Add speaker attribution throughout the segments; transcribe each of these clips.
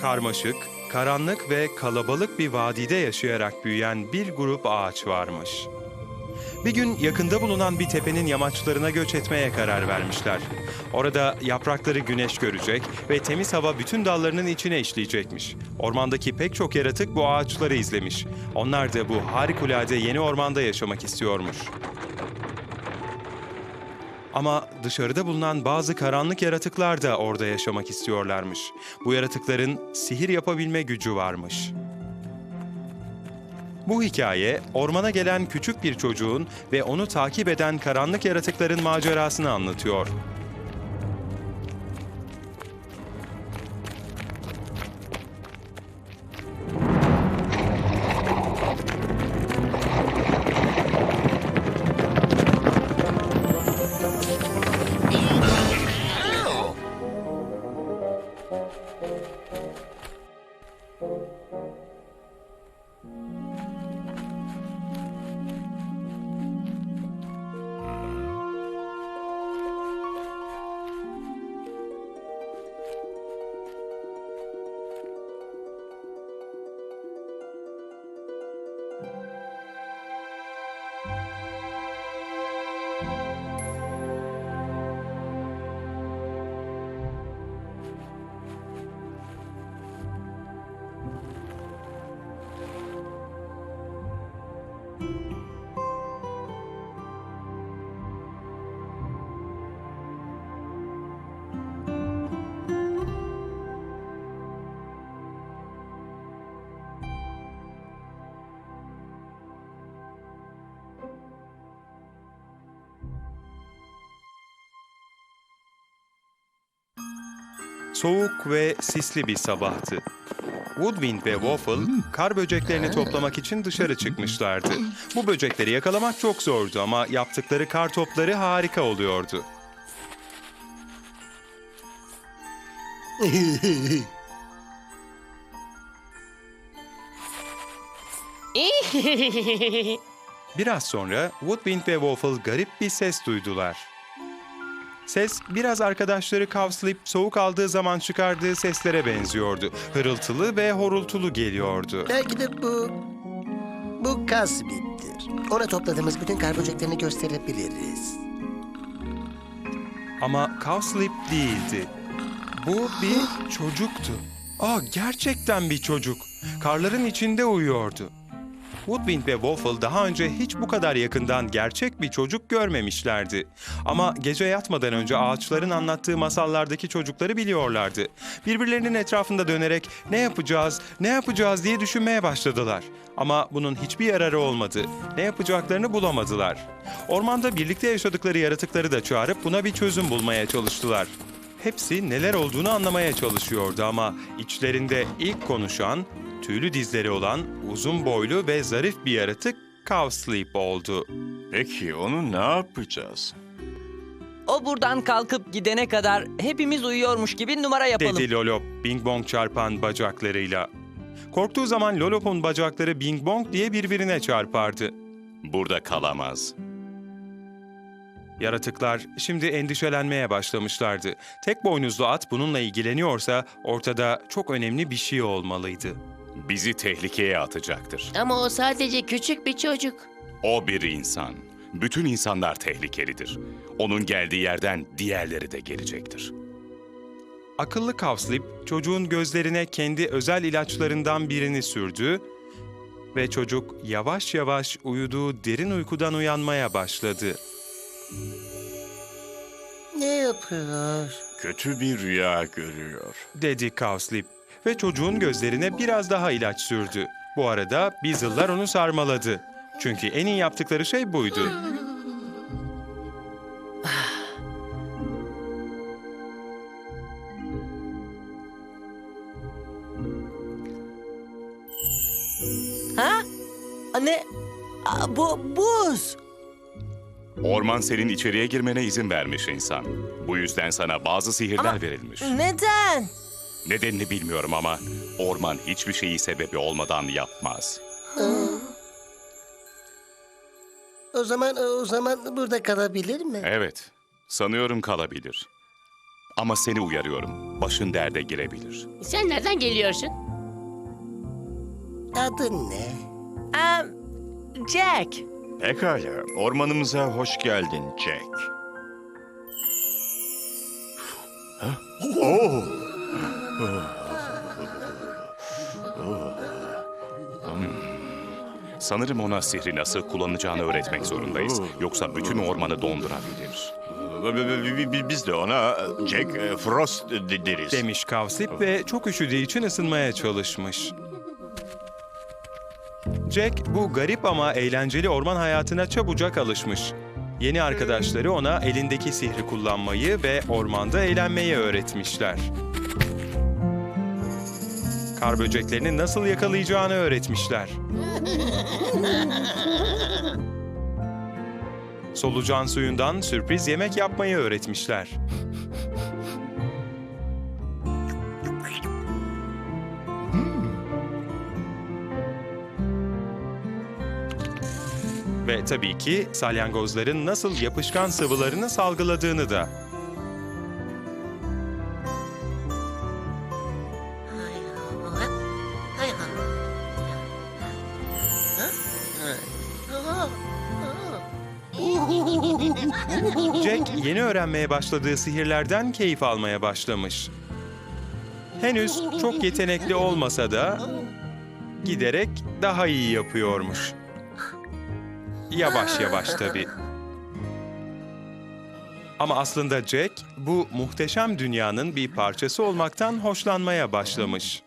Speaker 1: Karmaşık, karanlık ve kalabalık bir vadide yaşayarak büyüyen bir grup ağaç varmış. Bir gün yakında bulunan bir tepenin yamaçlarına göç etmeye karar vermişler. Orada yaprakları güneş görecek ve temiz hava bütün dallarının içine işleyecekmiş. Ormandaki pek çok yaratık bu ağaçları izlemiş. Onlar da bu harikulade yeni ormanda yaşamak istiyormuş. Ama dışarıda bulunan bazı karanlık yaratıklar da orada yaşamak istiyorlarmış. Bu yaratıkların sihir yapabilme gücü varmış. Bu hikaye ormana gelen küçük bir çocuğun ve onu takip eden karanlık yaratıkların macerasını anlatıyor. Soğuk ve sisli bir sabahtı. Woodwind ve Waffle kar böceklerini toplamak için dışarı çıkmışlardı. Bu böcekleri yakalamak çok zordu ama yaptıkları kar topları harika oluyordu. Biraz sonra Woodwind ve Waffle garip bir ses duydular. Ses biraz arkadaşları kavslayıp soğuk aldığı zaman çıkardığı seslere benziyordu. Hırıltılı ve horultulu geliyordu.
Speaker 2: Belki de bu... Bu kasbittir. Ona topladığımız bütün kar böceklerini gösterebiliriz.
Speaker 1: Ama Cowslip değildi. Bu bir çocuktu. Aa gerçekten bir çocuk. Karların içinde uyuyordu. Woodwind ve Waffle daha önce hiç bu kadar yakından gerçek bir çocuk görmemişlerdi. Ama gece yatmadan önce ağaçların anlattığı masallardaki çocukları biliyorlardı. Birbirlerinin etrafında dönerek ne yapacağız, ne yapacağız diye düşünmeye başladılar. Ama bunun hiçbir yararı olmadı. Ne yapacaklarını bulamadılar. Ormanda birlikte yaşadıkları yaratıkları da çağırıp buna bir çözüm bulmaya çalıştılar. Hepsi neler olduğunu anlamaya çalışıyordu ama içlerinde ilk konuşan, tüylü dizleri olan, uzun boylu ve zarif bir yaratık Cowsleep oldu.
Speaker 3: Peki onu ne yapacağız?
Speaker 4: O buradan kalkıp gidene kadar hepimiz uyuyormuş gibi numara yapalım.
Speaker 1: Dedi Lolop, Bing Bong çarpan bacaklarıyla. Korktuğu zaman Lolop'un bacakları Bing Bong diye birbirine çarpardı.
Speaker 3: Burada kalamaz.
Speaker 1: Yaratıklar şimdi endişelenmeye başlamışlardı. Tek boynuzlu at bununla ilgileniyorsa ortada çok önemli bir şey olmalıydı.
Speaker 3: Bizi tehlikeye atacaktır.
Speaker 5: Ama o sadece küçük bir çocuk.
Speaker 3: O bir insan. Bütün insanlar tehlikelidir. Onun geldiği yerden diğerleri de gelecektir.
Speaker 1: Akıllı Kavslip çocuğun gözlerine kendi özel ilaçlarından birini sürdü ve çocuk yavaş yavaş uyuduğu derin uykudan uyanmaya başladı.
Speaker 2: Ne yapıyor?
Speaker 3: Kötü bir rüya görüyor.
Speaker 1: Dedi Kavslip ve çocuğun gözlerine biraz daha ilaç sürdü. Bu arada Beazle'lar onu sarmaladı. Çünkü en iyi yaptıkları şey buydu.
Speaker 4: Ha? Ne? Aa, Bu buz.
Speaker 3: Orman senin içeriye girmene izin vermiş insan. Bu yüzden sana bazı sihirler
Speaker 4: Ama-
Speaker 3: verilmiş.
Speaker 4: Neden?
Speaker 3: Nedenini bilmiyorum ama orman hiçbir şeyi sebebi olmadan yapmaz.
Speaker 2: O zaman o zaman burada kalabilir mi?
Speaker 3: Evet, Sanıyorum kalabilir. Ama seni uyarıyorum. Başın derde girebilir.
Speaker 5: Sen nereden geliyorsun?
Speaker 2: Adın ne?
Speaker 4: Em, Jack.
Speaker 6: Pekala, ormanımıza hoş geldin Jack. Oh!
Speaker 3: Sanırım ona sihri nasıl kullanacağını öğretmek zorundayız. Yoksa bütün ormanı dondurabilir.
Speaker 6: Bi- bi- Biz de ona Jack Frost de- deriz.
Speaker 1: Demiş Kavsip ve çok üşüdüğü için ısınmaya çalışmış. Jack bu garip ama eğlenceli orman hayatına çabucak alışmış. Yeni arkadaşları ona elindeki sihri kullanmayı ve ormanda eğlenmeyi öğretmişler. Kar böceklerini nasıl yakalayacağını öğretmişler. Solucan suyundan sürpriz yemek yapmayı öğretmişler. Ve tabii ki salyangozların nasıl yapışkan sıvılarını salgıladığını da. Öğrenmeye başladığı sihirlerden keyif almaya başlamış. Henüz çok yetenekli olmasa da giderek daha iyi yapıyormuş. Yavaş yavaş tabii. Ama aslında Jack bu muhteşem dünyanın bir parçası olmaktan hoşlanmaya başlamış.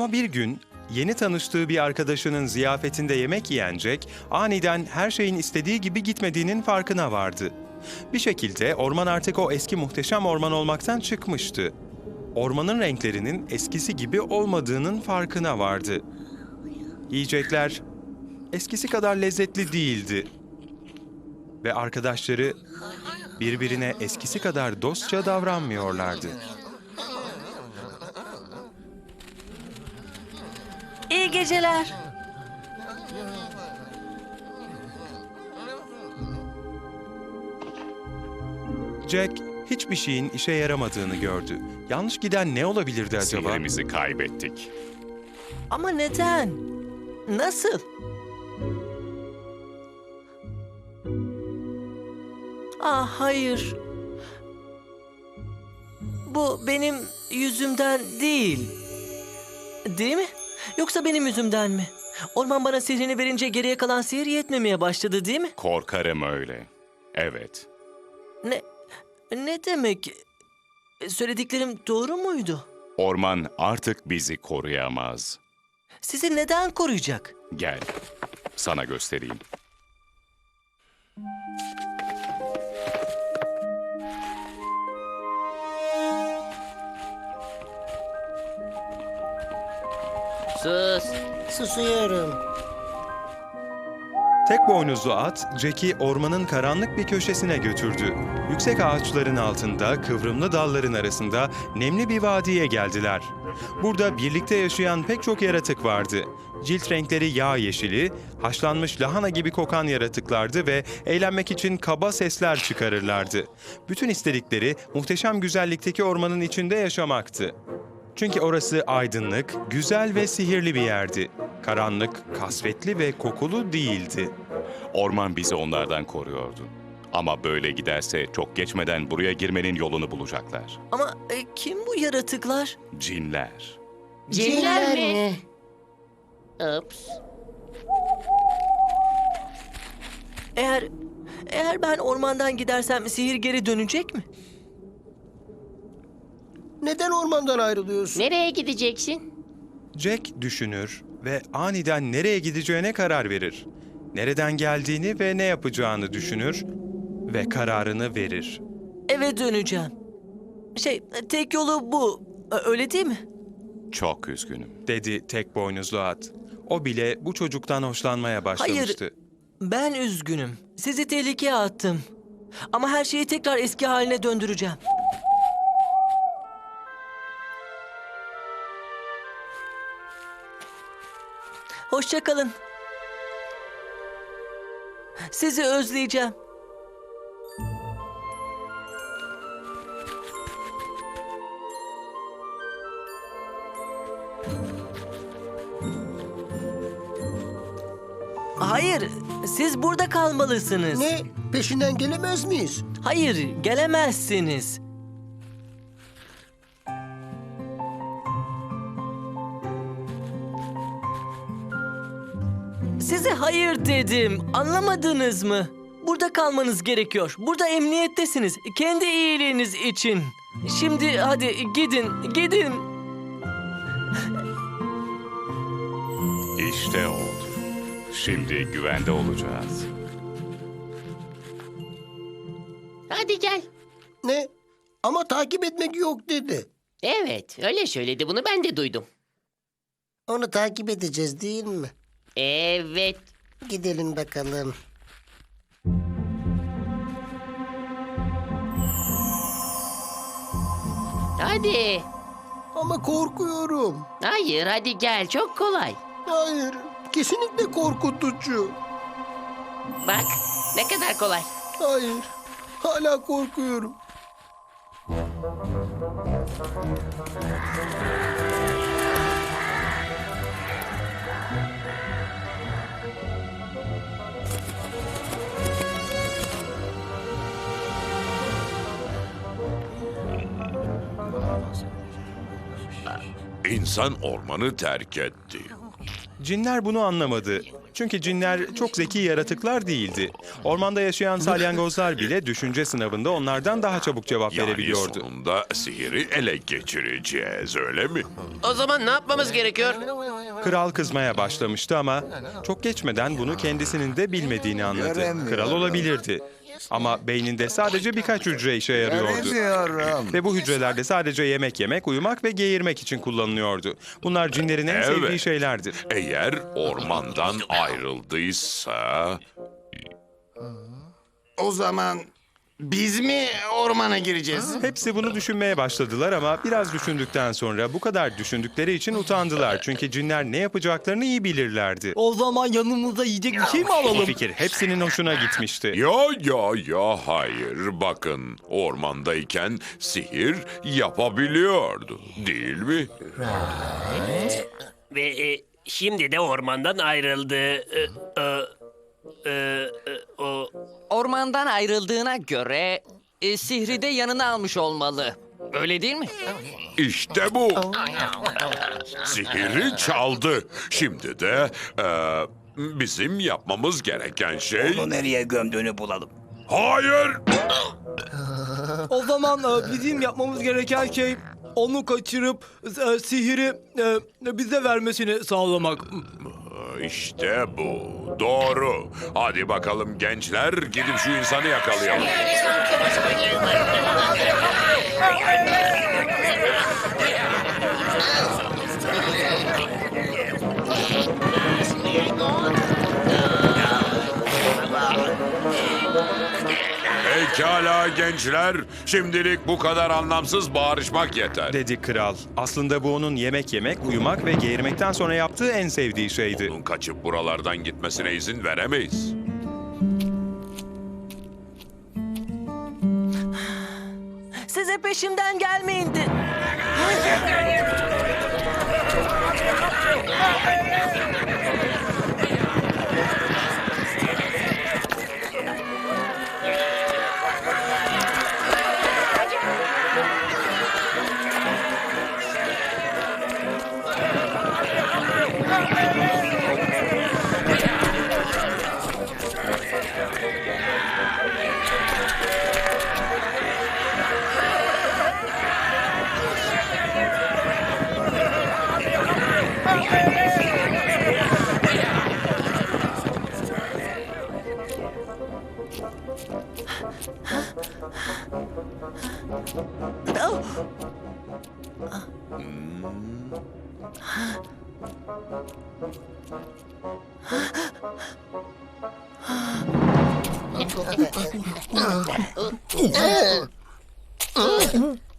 Speaker 1: Ama bir gün yeni tanıştığı bir arkadaşının ziyafetinde yemek yiyen Jack, aniden her şeyin istediği gibi gitmediğinin farkına vardı. Bir şekilde orman artık o eski muhteşem orman olmaktan çıkmıştı. Ormanın renklerinin eskisi gibi olmadığının farkına vardı. Yiyecekler eskisi kadar lezzetli değildi. Ve arkadaşları birbirine eskisi kadar dostça davranmıyorlardı.
Speaker 4: İyi geceler.
Speaker 1: Jack hiçbir şeyin işe yaramadığını gördü. Yanlış giden ne olabilirdi acaba?
Speaker 3: Sihirimizi kaybettik.
Speaker 4: Ama neden? Nasıl? Ah hayır. Bu benim yüzümden değil. Değil mi? Yoksa benim yüzümden mi? Orman bana sihrini verince geriye kalan sihir yetmemeye başladı değil mi?
Speaker 3: Korkarım öyle. Evet.
Speaker 4: Ne ne demek? Söylediklerim doğru muydu?
Speaker 3: Orman artık bizi koruyamaz.
Speaker 4: Sizi neden koruyacak?
Speaker 3: Gel. Sana göstereyim.
Speaker 5: Sus.
Speaker 2: Susuyorum.
Speaker 1: Tek boynuzlu at, Jack'i ormanın karanlık bir köşesine götürdü. Yüksek ağaçların altında, kıvrımlı dalların arasında nemli bir vadiye geldiler. Burada birlikte yaşayan pek çok yaratık vardı. Cilt renkleri yağ yeşili, haşlanmış lahana gibi kokan yaratıklardı ve eğlenmek için kaba sesler çıkarırlardı. Bütün istedikleri muhteşem güzellikteki ormanın içinde yaşamaktı. Çünkü orası aydınlık, güzel ve sihirli bir yerdi. Karanlık, kasvetli ve kokulu değildi.
Speaker 3: Orman bizi onlardan koruyordu. Ama böyle giderse çok geçmeden buraya girmenin yolunu bulacaklar.
Speaker 4: Ama e, kim bu yaratıklar?
Speaker 3: Cinler.
Speaker 5: Cinler mi? Ups.
Speaker 4: Eğer eğer ben ormandan gidersem sihir geri dönecek mi?
Speaker 2: Neden ormandan ayrılıyorsun?
Speaker 5: Nereye gideceksin?
Speaker 1: Jack düşünür ve aniden nereye gideceğine karar verir. Nereden geldiğini ve ne yapacağını düşünür ve kararını verir.
Speaker 4: Eve döneceğim. Şey, tek yolu bu. Öyle değil mi?
Speaker 3: Çok üzgünüm.
Speaker 1: Dedi tek boynuzlu at. O bile bu çocuktan hoşlanmaya başlamıştı.
Speaker 4: Ben üzgünüm. Sizi tehlikeye attım. Ama her şeyi tekrar eski haline döndüreceğim. Hoşça kalın. Sizi özleyeceğim. Hayır, siz burada kalmalısınız.
Speaker 2: Ne? Peşinden gelemez miyiz?
Speaker 4: Hayır, gelemezsiniz. Size hayır dedim. Anlamadınız mı? Burada kalmanız gerekiyor. Burada emniyettesiniz. Kendi iyiliğiniz için. Şimdi hadi gidin, gidin.
Speaker 3: İşte oldu. Şimdi güvende olacağız.
Speaker 5: Hadi gel.
Speaker 2: Ne? Ama takip etmek yok dedi.
Speaker 5: Evet, öyle söyledi. Bunu ben de duydum.
Speaker 2: Onu takip edeceğiz değil mi?
Speaker 5: Evet.
Speaker 2: Gidelim bakalım.
Speaker 5: Hadi.
Speaker 2: Ama korkuyorum.
Speaker 5: Hayır, hadi gel. Çok kolay.
Speaker 2: Hayır, kesinlikle korkutucu.
Speaker 5: Bak, ne kadar kolay.
Speaker 2: Hayır, hala korkuyorum.
Speaker 6: İnsan ormanı terk etti.
Speaker 1: Cinler bunu anlamadı. Çünkü cinler çok zeki yaratıklar değildi. Ormanda yaşayan salyangozlar bile düşünce sınavında onlardan daha çabuk cevap
Speaker 6: Yani
Speaker 1: verebiliyordu.
Speaker 6: sonunda sihiri ele geçireceğiz öyle mi?
Speaker 7: O zaman ne yapmamız gerekiyor?
Speaker 1: Kral kızmaya başlamıştı ama çok geçmeden bunu kendisinin de bilmediğini anladı. Kral olabilirdi. Ama beyninde sadece birkaç hücre işe yarıyordu. Ve bu hücrelerde sadece yemek yemek, uyumak ve geğirmek için kullanılıyordu. Bunlar cinlerin en
Speaker 6: Evet.
Speaker 1: sevdiği şeylerdir.
Speaker 6: Eğer ormandan ayrıldıysa...
Speaker 8: O zaman biz mi ormana gireceğiz?
Speaker 1: Hepsi bunu düşünmeye başladılar ama biraz düşündükten sonra bu kadar düşündükleri için utandılar. Çünkü cinler ne yapacaklarını iyi bilirlerdi.
Speaker 4: O zaman yanımıza yiyecek bir şey mi
Speaker 1: Bu fikir hepsinin hoşuna gitmişti.
Speaker 6: Ya ya ya hayır bakın ormandayken sihir yapabiliyordu değil mi?
Speaker 7: Ve e, şimdi de ormandan ayrıldı. E, e, e, e, o
Speaker 9: Ormandan ayrıldığına göre e, sihri de yanına almış olmalı. Öyle değil mi?
Speaker 6: İşte bu. Sihiri çaldı. Şimdi de e, bizim yapmamız gereken şey...
Speaker 8: Onu nereye gömdüğünü bulalım.
Speaker 6: Hayır!
Speaker 10: O zaman e, bizim yapmamız gereken şey onu kaçırıp e, sihiri e, bize vermesini sağlamak.
Speaker 6: İşte bu. Doğru. Hadi bakalım gençler gidip şu insanı yakalayalım. Pekala gençler. Şimdilik bu kadar anlamsız bağırışmak yeter.
Speaker 1: dedi kral. Aslında bu onun yemek yemek, uyumak ve geğirmekten sonra yaptığı en sevdiği şeydi.
Speaker 6: Onun kaçıp buralardan gitmesine izin veremeyiz.
Speaker 4: Size peşimden gelmeyin de. 啊啊啊等我
Speaker 6: 嗯啊啊
Speaker 2: 啊啊嗯。嗯。
Speaker 5: 嗯。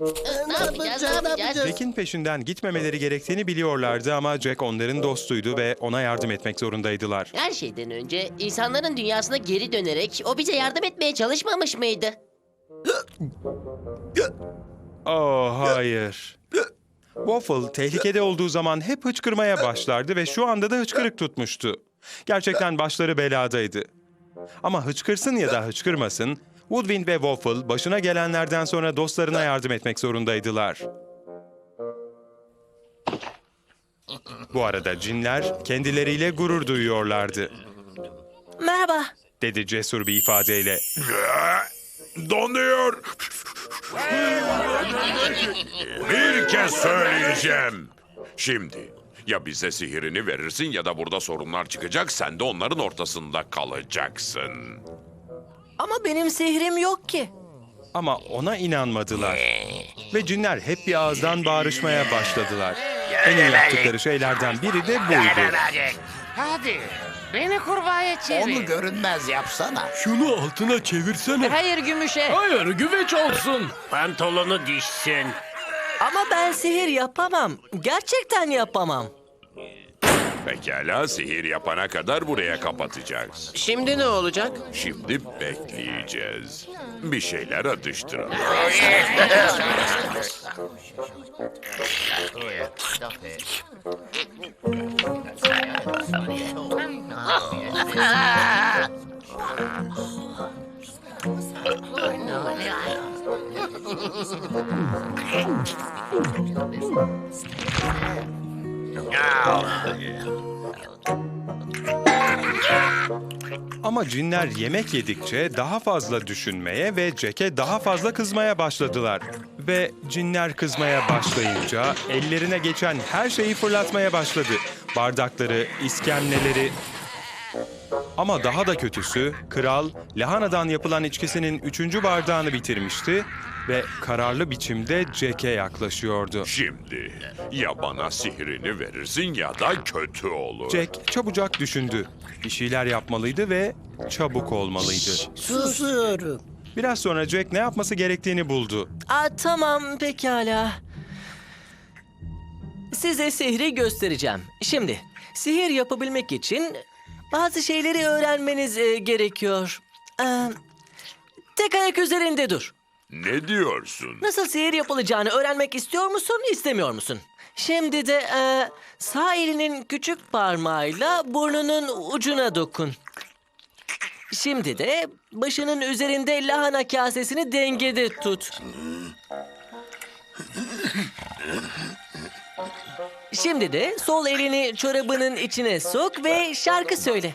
Speaker 5: Ne yapacağız, ne yapacağız?
Speaker 1: Jack'in peşinden gitmemeleri gerektiğini biliyorlardı ama Jack onların dostuydu ve ona yardım etmek zorundaydılar.
Speaker 5: Her şeyden önce insanların dünyasına geri dönerek o bize yardım etmeye çalışmamış mıydı?
Speaker 1: Oh hayır. Waffle tehlikede olduğu zaman hep hıçkırmaya başlardı ve şu anda da hıçkırık tutmuştu. Gerçekten başları beladaydı. Ama hıçkırsın ya da hıçkırmasın, Woodwind ve Waffle başına gelenlerden sonra dostlarına yardım etmek zorundaydılar. Bu arada cinler kendileriyle gurur duyuyorlardı,
Speaker 4: Merhaba.
Speaker 1: dedi cesur bir ifadeyle.
Speaker 6: Donuyor. Bir kez söyleyeceğim. Şimdi ya bize sihirini verirsin ya da burada sorunlar çıkacak. Sen de onların ortasında kalacaksın.
Speaker 4: Ama benim sihrim yok ki.
Speaker 1: Ama ona inanmadılar. Ve cinler hep bir ağızdan bağırışmaya başladılar. En iyi yaptıkları şeylerden biri de buydu.
Speaker 5: Hadi. Beni kurbağaya çevir.
Speaker 8: görünmez yapsana.
Speaker 10: Şunu altına çevirsene.
Speaker 9: Hayır gümüşe.
Speaker 10: Hayır güveç olsun.
Speaker 7: Pantolonu dişsin.
Speaker 4: Ama ben sihir yapamam. Gerçekten yapamam.
Speaker 6: Pekala sihir yapana kadar buraya kapatacağız.
Speaker 5: Şimdi ne olacak?
Speaker 6: Şimdi bekleyeceğiz. Bir şeyler atıştıralım.
Speaker 1: Ama cinler yemek yedikçe daha fazla düşünmeye ve Jack'e daha fazla kızmaya başladılar. Ve cinler kızmaya başlayınca ellerine geçen her şeyi fırlatmaya başladı. Bardakları, iskemleleri... Ama daha da kötüsü, kral lahanadan yapılan içkisinin üçüncü bardağını bitirmişti ve kararlı biçimde Jack'e yaklaşıyordu.
Speaker 6: Şimdi ya bana sihirini verirsin ya da kötü olur.
Speaker 1: Jack çabucak düşündü. Bir şeyler yapmalıydı ve çabuk olmalıydı.
Speaker 2: Susuyorum.
Speaker 1: Biraz sonra Jack ne yapması gerektiğini buldu.
Speaker 4: Aa, tamam pekala. Size sihri göstereceğim. Şimdi sihir yapabilmek için bazı şeyleri öğrenmeniz e, gerekiyor. Ee, tek ayak üzerinde dur.
Speaker 6: Ne diyorsun?
Speaker 4: Nasıl sihir yapılacağını öğrenmek istiyor musun, istemiyor musun? Şimdi de e, sağ elinin küçük parmağıyla burnunun ucuna dokun. Şimdi de başının üzerinde lahana kasesini dengede tut. Şimdi de sol elini çorabının içine sok ve şarkı söyle.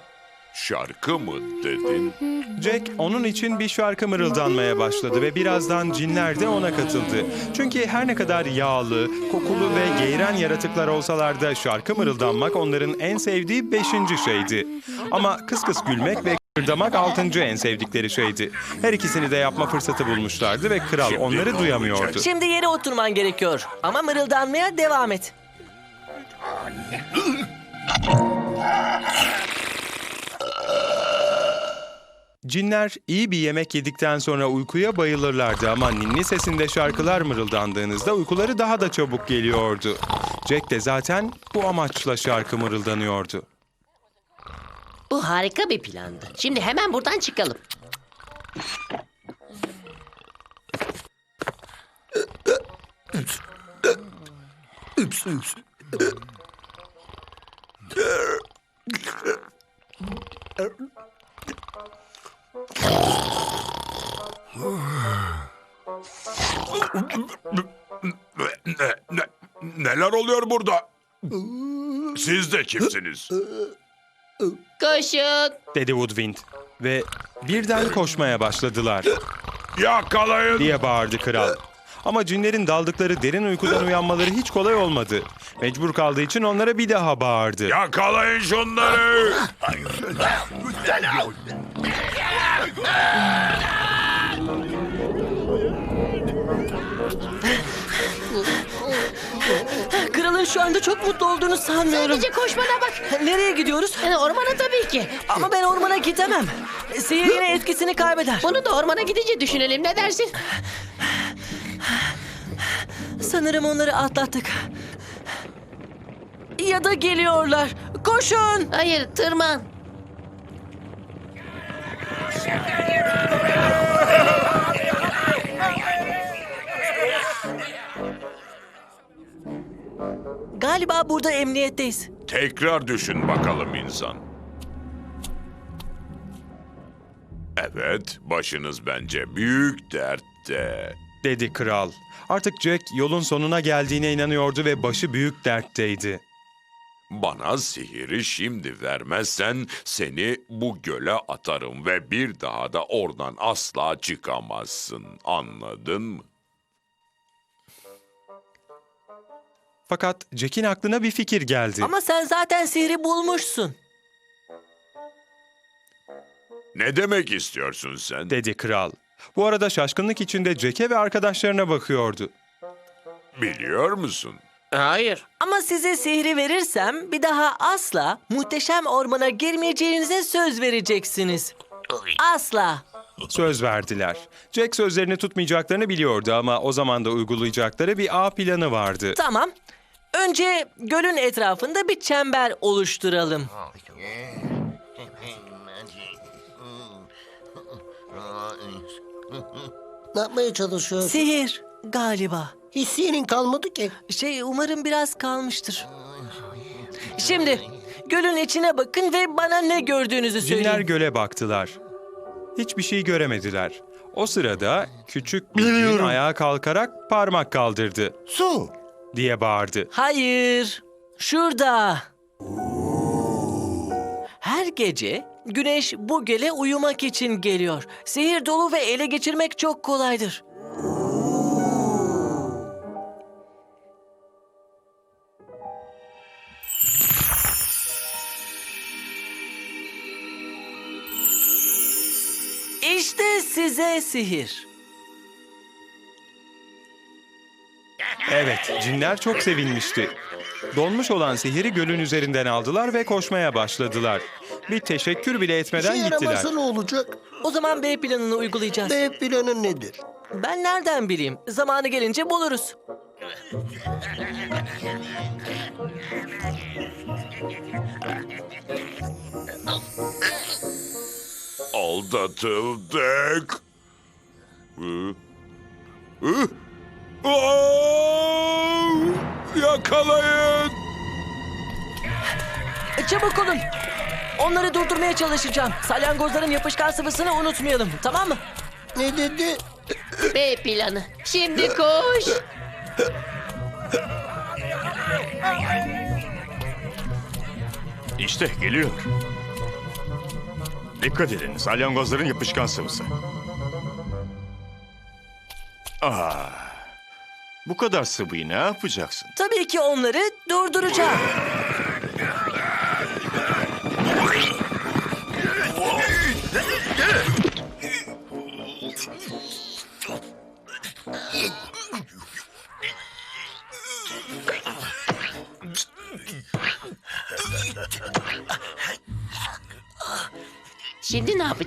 Speaker 6: Şarkı mı dedin?
Speaker 1: Jack onun için bir şarkı mırıldanmaya başladı ve birazdan cinler de ona katıldı. Çünkü her ne kadar yağlı, kokulu ve geğiren yaratıklar olsalar da şarkı mırıldanmak onların en sevdiği beşinci şeydi. Ama kıs kıs gülmek ve kırdamak altıncı en sevdikleri şeydi. Her ikisini de yapma fırsatı bulmuşlardı ve kral
Speaker 6: Şimdi
Speaker 1: onları duyamıyordu.
Speaker 4: Şimdi yere oturman gerekiyor ama mırıldanmaya devam et.
Speaker 1: Cinler iyi bir yemek yedikten sonra uykuya bayılırlardı ama ninni sesinde şarkılar mırıldandığınızda uykuları daha da çabuk geliyordu. Jack de zaten bu amaçla şarkı mırıldanıyordu.
Speaker 5: Bu harika bir plandı. Şimdi hemen buradan çıkalım.
Speaker 6: Ne, ne, neler oluyor burada? Siz de kimsiniz?
Speaker 5: Koşun.
Speaker 1: Dedi Woodwind ve birden koşmaya başladılar
Speaker 6: Yakalayın!
Speaker 1: diye bağırdı kral. Ama cinlerin daldıkları derin uykudan uyanmaları hiç kolay olmadı. Mecbur kaldığı için onlara bir daha bağırdı.
Speaker 6: Yakalayın şunları!
Speaker 4: Kralın şu anda çok mutlu olduğunu sanmıyorum.
Speaker 5: Sadece koşmana bak.
Speaker 4: Nereye gidiyoruz?
Speaker 5: Yani ormana tabii ki.
Speaker 4: Ama ben ormana gidemem. Sihir yine etkisini kaybeder.
Speaker 5: Bunu da ormana gidince düşünelim ne dersin?
Speaker 4: Sanırım onları atlattık. Ya da geliyorlar. Koşun.
Speaker 5: Hayır tırman.
Speaker 4: Galiba burada emniyetteyiz.
Speaker 6: Tekrar düşün bakalım insan. Evet, başınız bence büyük dertte.
Speaker 1: dedi kral. Artık Jack yolun sonuna geldiğine inanıyordu ve başı büyük dertteydi.
Speaker 6: Bana sihiri şimdi vermezsen seni bu göle atarım ve bir daha da oradan asla çıkamazsın. Anladın mı?
Speaker 1: Fakat Jack'in aklına bir fikir geldi.
Speaker 4: Ama sen zaten sihri bulmuşsun.
Speaker 6: Ne demek istiyorsun sen?
Speaker 1: dedi kral. Bu arada şaşkınlık içinde Jack'e ve arkadaşlarına bakıyordu.
Speaker 6: Biliyor musun?
Speaker 5: Hayır.
Speaker 4: Ama size sihri verirsem bir daha asla muhteşem ormana girmeyeceğinize söz vereceksiniz. Asla.
Speaker 1: Söz verdiler. Jack sözlerini tutmayacaklarını biliyordu ama o zaman da uygulayacakları bir A planı vardı.
Speaker 4: Tamam. Önce gölün etrafında bir çember oluşturalım.
Speaker 2: Ne yapmaya çalışıyorsun?
Speaker 4: Sihir galiba.
Speaker 2: Hissiyenin kalmadı ki.
Speaker 4: Şey umarım biraz kalmıştır. Şimdi gölün içine bakın ve bana ne gördüğünüzü
Speaker 1: Cinler
Speaker 4: söyleyin.
Speaker 1: göle baktılar. Hiçbir şey göremediler. O sırada küçük bir cin ayağa kalkarak parmak kaldırdı
Speaker 2: Su.
Speaker 1: diye bağırdı.
Speaker 4: Hayır. Şurada. Her gece güneş bu göle uyumak için geliyor. Sihir dolu ve ele geçirmek çok kolaydır. İşte size sihir.
Speaker 1: Evet, cinler çok sevinmişti. Donmuş olan sihiri gölün üzerinden aldılar ve koşmaya başladılar. Bir teşekkür bile etmeden
Speaker 2: İşe
Speaker 1: gittiler.
Speaker 2: yaramazsa ne olacak?
Speaker 4: O zaman B planını uygulayacağız.
Speaker 2: B planı nedir?
Speaker 4: Ben nereden bileyim? Zamanı gelince buluruz.
Speaker 6: Aldatıldık. Hı? Hı? Aa! Yakalayın!
Speaker 4: E, Çabuk olun. Onları durdurmaya çalışacağım. Salyangozların yapışkan sıvısını unutmayalım. Tamam mı?
Speaker 2: Ne dedi?
Speaker 5: B planı. Şimdi koş.
Speaker 11: İşte geliyor. Dikkat edin, salyangozların yapışkan sıvısı. Aa, bu kadar sıvıyı ne yapacaksın?
Speaker 4: Tabii ki onları durduracağım.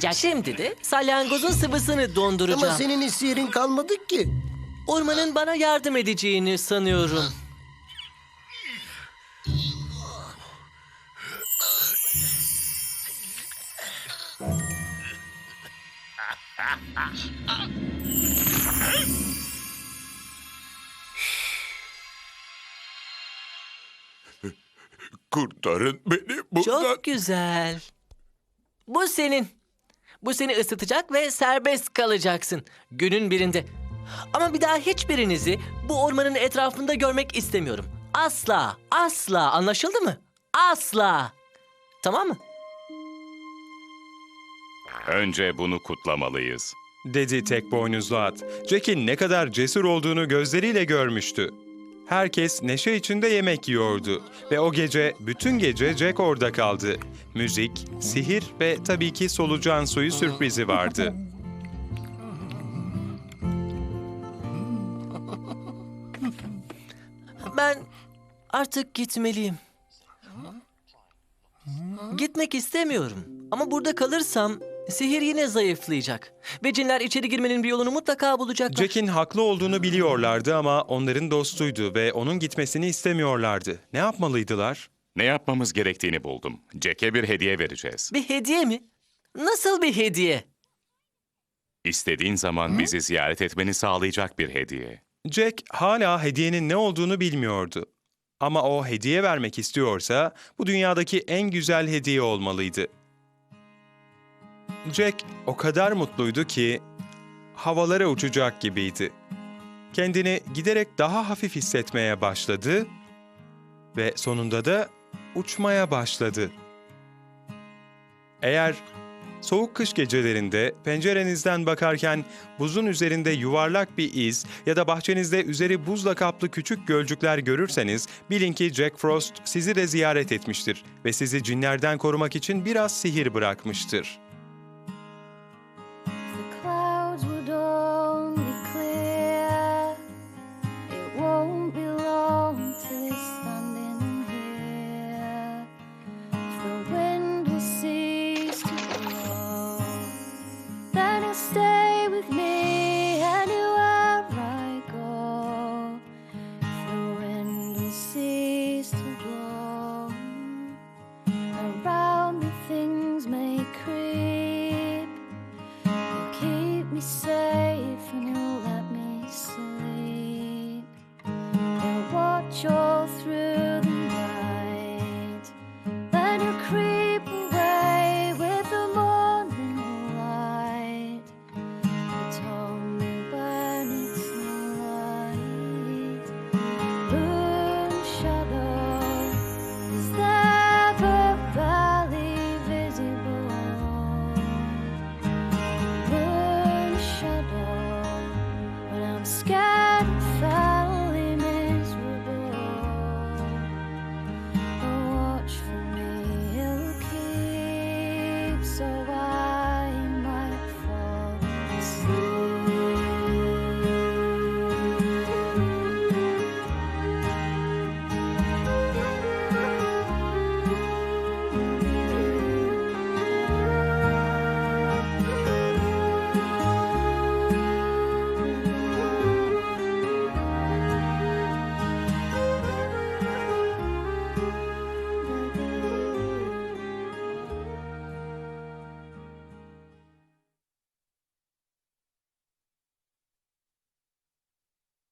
Speaker 5: Yapacak?
Speaker 4: Şimdi de salyangozun sıvısını donduracağım.
Speaker 2: Ama senin hiç sihirin kalmadı ki.
Speaker 4: Ormanın bana yardım edeceğini sanıyorum.
Speaker 6: Kurtarın beni buradan.
Speaker 4: Çok güzel. Bu senin. Bu seni ısıtacak ve serbest kalacaksın günün birinde. Ama bir daha hiçbirinizi bu ormanın etrafında görmek istemiyorum. Asla, asla anlaşıldı mı? Asla. Tamam mı?
Speaker 3: Önce bunu kutlamalıyız.
Speaker 1: dedi tek boynuzlu at. Jack'in ne kadar cesur olduğunu gözleriyle görmüştü. Herkes neşe içinde yemek yiyordu ve o gece bütün gece Jack orada kaldı. Müzik, sihir ve tabii ki solucan suyu sürprizi vardı.
Speaker 4: Ben artık gitmeliyim. Gitmek istemiyorum. Ama burada kalırsam sihir yine zayıflayacak. Ve cinler içeri girmenin bir yolunu mutlaka bulacaklar.
Speaker 1: Jack'in haklı olduğunu biliyorlardı ama onların dostuydu ve onun gitmesini istemiyorlardı. Ne yapmalıydılar?
Speaker 3: Ne yapmamız gerektiğini buldum. Jack'e bir hediye vereceğiz.
Speaker 4: Bir hediye mi? Nasıl bir hediye?
Speaker 3: İstediğin zaman bizi ziyaret etmeni sağlayacak bir hediye.
Speaker 1: Jack hala hediyenin ne olduğunu bilmiyordu. Ama o hediye vermek istiyorsa bu dünyadaki en güzel hediye olmalıydı. Jack o kadar mutluydu ki havalara uçacak gibiydi. Kendini giderek daha hafif hissetmeye başladı ve sonunda da uçmaya başladı. Eğer soğuk kış gecelerinde pencerenizden bakarken buzun üzerinde yuvarlak bir iz ya da bahçenizde üzeri buzla kaplı küçük gölcükler görürseniz bilin ki Jack Frost sizi de ziyaret etmiştir ve sizi cinlerden korumak için biraz sihir bırakmıştır.